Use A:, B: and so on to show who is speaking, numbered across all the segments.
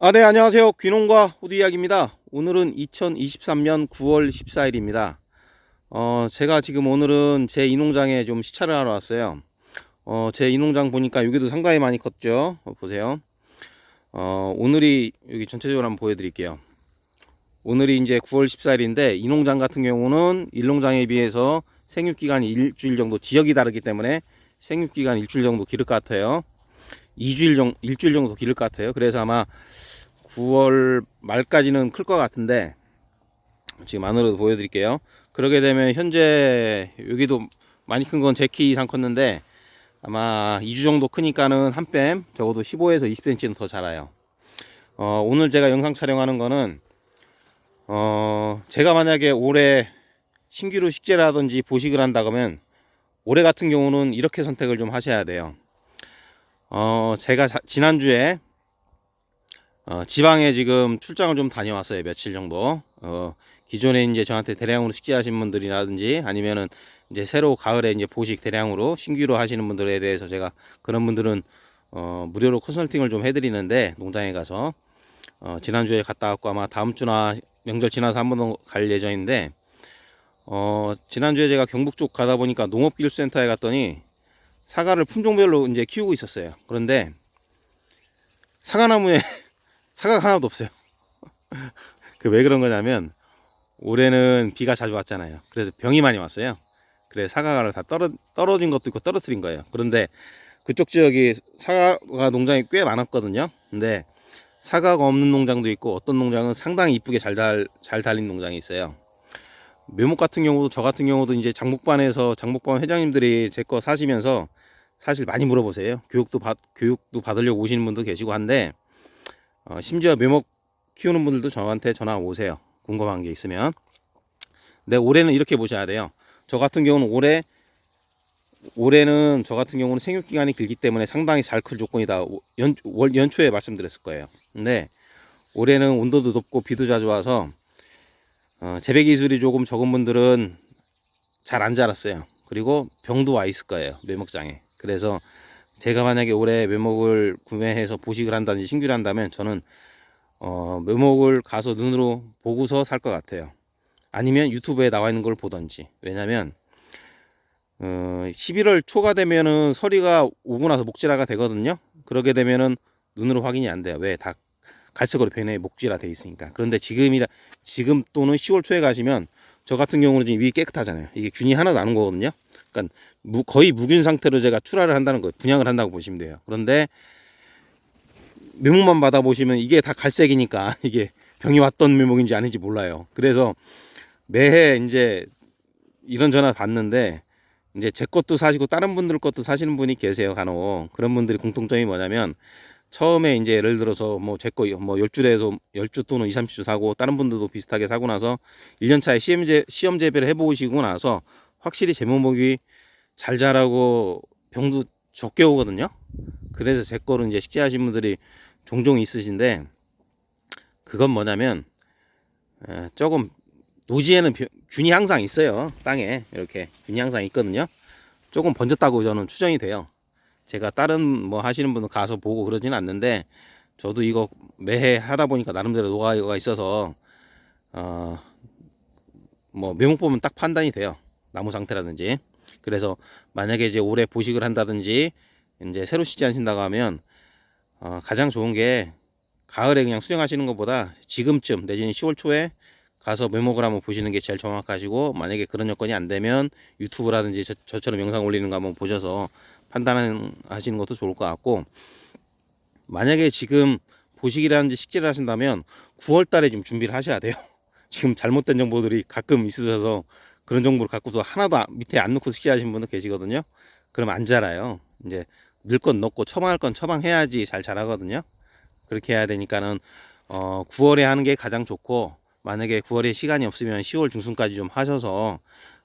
A: 아, 네, 안녕하세요. 귀농과 호두 이야기입니다. 오늘은 2023년 9월 14일입니다. 어, 제가 지금 오늘은 제 이농장에 좀 시차를 하러 왔어요. 어, 제 이농장 보니까 여기도 상당히 많이 컸죠. 어, 보세요. 어, 오늘이 여기 전체적으로 한번 보여드릴게요. 오늘이 이제 9월 14일인데 이농장 같은 경우는 일농장에 비해서 생육기간이 일주일 정도 지역이 다르기 때문에 생육기간 일주일 정도 기를 것 같아요. 2주일 정도, 일주일 정도 기를 것 같아요. 그래서 아마 9월 말까지는 클 것 같은데 지금 안으로 보여드릴게요. 그러게 되면 현재 여기도 많이 큰 건 제키 이상 컸는데 아마 2주 정도 크니까는 한 뺨 적어도 15에서 20cm는 더 자라요. 어, 오늘 제가 영상 촬영하는 거는 어, 제가 만약에 올해 신규로 식재를 하든지 보식을 한다 그러면 올해 같은 경우는 이렇게 선택을 좀 하셔야 돼요. 어, 제가 자- 지난주에 어, 지방에 지금 출장을 좀 다녀왔어요. 며칠 정도. 어, 기존에 이제 저한테 대량으로 식재하신 분들이라든지 아니면은 이제 새로 가을에 이제 보식 대량으로 신규로 하시는 분들에 대해서 제가 그런 분들은 어, 무료로 컨설팅을 좀 해드리는데 농장에 가서 어, 지난주에 갔다 왔고 아마 다음 주나 명절 지나서 한번더갈 예정인데 어, 지난주에 제가 경북 쪽 가다 보니까 농업기술센터에 갔더니 사과를 품종별로 이제 키우고 있었어요. 그런데 사과나무에 사과가 하나도 없어요. 그 왜 그런 거냐면 올해는 비가 자주 왔잖아요. 그래서 병이 많이 왔어요. 그래 사과를 다 떨어 떨어진 것도 있고 떨어뜨린 거예요. 그런데 그쪽 지역이 사과 농장이 꽤 많았거든요. 근데 사과가 없는 농장도 있고 어떤 농장은 상당히 이쁘게 잘, 달, 잘 달린 농장이 있어요. 묘목 같은 경우도 저 같은 경우도 이제 장목반에서 장목반 회장님들이 제 거 사시면서 사실 많이 물어보세요. 교육도 받 교육도 받으려고 오시는 분도 계시고 한데 어, 심지어 묘목 키우는 분들도 저한테 전화 오세요. 궁금한 게 있으면. 근데 올해는 이렇게 보셔야 돼요. 저 같은 경우는 올해 올해는 저 같은 경우는 생육 기간이 길기 때문에 상당히 잘 클 조건이다. 오- 연, 월, 연초에 말씀드렸을 거예요. 근데 올해는 온도도 높고 비도 자주 와서 어, 재배 기술이 조금 적은 분들은 잘 안 자랐어요. 그리고 병도 와 있을 거예요. 묘목장에. 그래서 제가 만약에 올해 묘목을 구매해서 보식을 한다든지 신규를 한다면 저는 어, 묘목을 가서 눈으로 보고서 살 것 같아요. 아니면 유튜브에 나와 있는 걸 보던지. 왜냐면 어, 11월 초가 되면은 서리가 오고 나서 목질화가 되거든요. 그러게 되면은 눈으로 확인이 안 돼요. 왜? 다 갈색으로 변해 목질화 돼 있으니까. 그런데 지금이라 지금 또는 10월 초에 가시면 저 같은 경우는 지금 위에 깨끗하잖아요. 이게 균이 하나도 안 온 거거든요. 그러니까 무- 거의 무균 상태로 제가 출하를 한다는 거예요. 분양을 한다고 보시면 돼요. 그런데 묘목만 받아보시면 이게 다 갈색이니까 이게 병이 왔던 묘목인지 아닌지 몰라요. 그래서 매해 이제 이런 전화 받는데 이제 제 것도 사시고 다른 분들 것도 사시는 분이 계세요 간혹 그런 분들이 공통점이 뭐냐면 처음에 이제 예를 들어서 뭐 제 거뭐 10주에서 10주 또는 2, 30주 사고 다른 분들도 비슷하게 사고 나서 1년 차에 시험 재 시험 재배를 해 보시고 나서 확실히 제모목이 잘 자라고 병도 적게 오거든요. 그래서 제 거를 이제 식재하신 분들이 종종 있으신데 그건 뭐냐면 에, 조금 노지에는 벼- 균이 항상 있어요. 땅에 이렇게 균이 항상 있거든요. 조금 번졌다고 저는 추정이 돼요. 제가 다른 뭐 하시는 분은 가서 보고 그러지는 않는데 저도 이거 매해 하다 보니까 나름대로 노하우가 있어서 어뭐 묘목 보면 딱 판단이 돼요. 나무 상태라든지. 그래서 만약에 이제 올해 보식을 한다든지 이제 새로 시지하신다고 하면 어 가장 좋은 게 가을에 그냥 수령하시는 것보다 지금쯤 내지는 10월 초에 가서 묘목을 한번 보시는 게 제일 정확하시고 만약에 그런 여건이 안 되면 유튜브라든지 저, 저처럼 영상 올리는 거 한번 보셔서 판단하시는 것도 좋을 것 같고 만약에 지금 보식이라든지 식재를 하신다면 9월 달에 좀 준비를 하셔야 돼요. 지금 잘못된 정보들이 가끔 있으셔서 그런 정보를 갖고서 하나도 안- 밑에 안 넣고 식재하신 분도 계시거든요. 그럼 안 자라요. 이제 넣을 건 넣고 처방할 건 처방해야지 잘 자라거든요. 그렇게 해야 되니까는 어 9월에 하는 게 가장 좋고 만약에 9월에 시간이 없으면 10월 중순까지 좀 하셔서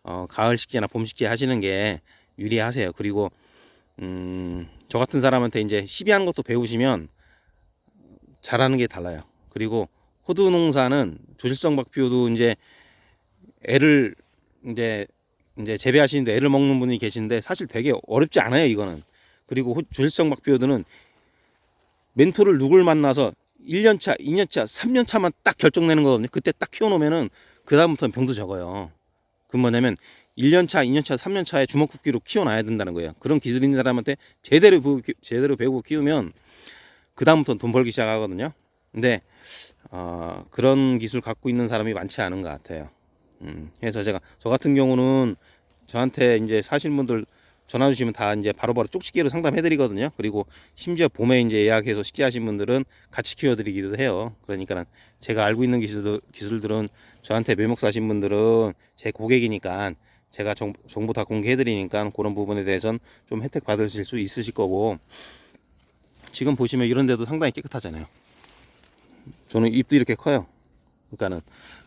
A: 어 가을 식재나 봄 식재 하시는 게 유리하세요. 그리고 음, 저 같은 사람한테 이제 시비하는 것도 배우시면 잘하는 게 달라요. 그리고 호두 농사는 조실성 박피우도 이제 애를 이제 이제 재배하시는데 애를 먹는 분이 계신데 사실 되게 어렵지 않아요 이거는. 그리고 호- 조실성 박피우드는 멘토를 누굴 만나서 1년차, 2년차, 3년차만 딱 결정내는 거거든요. 그때 딱 키워놓으면은 그 다음부터는 병도 적어요. 그 뭐냐면 1년차, 2년차, 3년차에 주먹쿠키로 키워놔야 된다는 거예요. 그런 기술 있는 사람한테 제대로 배우고, 키- 제대로 배우고 키우면 그 다음부터는 돈 벌기 시작하거든요. 근데 어, 그런 기술 갖고 있는 사람이 많지 않은 것 같아요. 음, 그래서 제가 저 같은 경우는 저한테 이제 사시는 분들 전화 주시면 다 이제 바로바로 쪽집게로 상담해 드리거든요. 그리고 심지어 봄에 이제 예약해서 식재하신 분들은 같이 키워 드리기도 해요. 그러니까 제가 알고 있는 기술들, 기술들은 저한테 매목 사신 분들은 제 고객이니까 제가 정, 정보 다 공개해 드리니까 그런 부분에 대해서는 좀 혜택 받으실 수 있으실 거고 지금 보시면 이런 데도 상당히 깨끗하잖아요. 저는 입도 이렇게 커요. 그러니까는 어,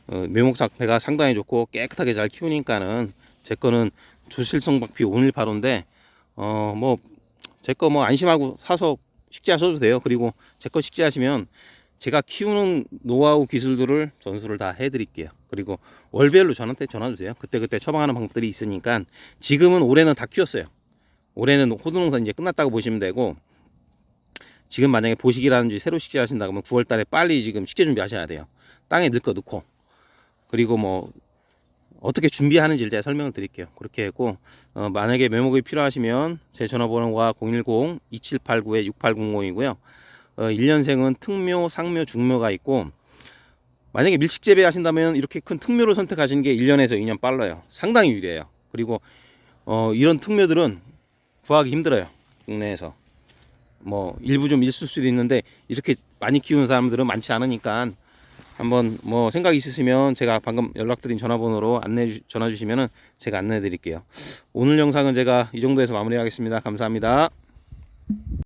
A: 묘목작배가 상당히 좋고 깨끗하게 잘 키우니까는 제 거는 조실성 박피 518호인데 어 뭐 제 거 뭐 안심하고 사서 식재하셔도 돼요. 그리고 제 거 식재하시면 제가 키우는 노하우 기술들을 전수를 다 해드릴게요. 그리고 월별로 저한테 전화 주세요. 그때 그때 처방하는 방법들이 있으니까 지금은 올해는 다 키웠어요. 올해는 호두 농사 이제 끝났다고 보시면 되고 지금 만약에 보식이라든지 새로 식재하신다 그러면 9월달에 빨리 지금 식재 준비하셔야 돼요. 땅에 넣을 거 넣고 그리고 뭐 어떻게 준비하는지를 제가 설명을 드릴게요. 그렇게 했고 어, 만약에 메모가 필요하시면 제 전화번호가 010-2789-6800이고요. 어, 1년생은 특묘, 상묘, 중묘가 있고 만약에 밀식 재배 하신다면 이렇게 큰 특묘를 선택하시는 게 1년에서 2년 빨라요. 상당히 유리해요. 그리고 어, 이런 특묘들은 구하기 힘들어요. 국내에서. 뭐 일부 좀 있을 수도 있는데 이렇게 많이 키우는 사람들은 많지 않으니까 한번 뭐 생각 있으시면 제가 방금 연락드린 전화번호로 안내 주- 전화 주시면은 제가 안내해 드릴게요. 오늘 영상은 제가 이 정도에서 마무리하겠습니다. 감사합니다.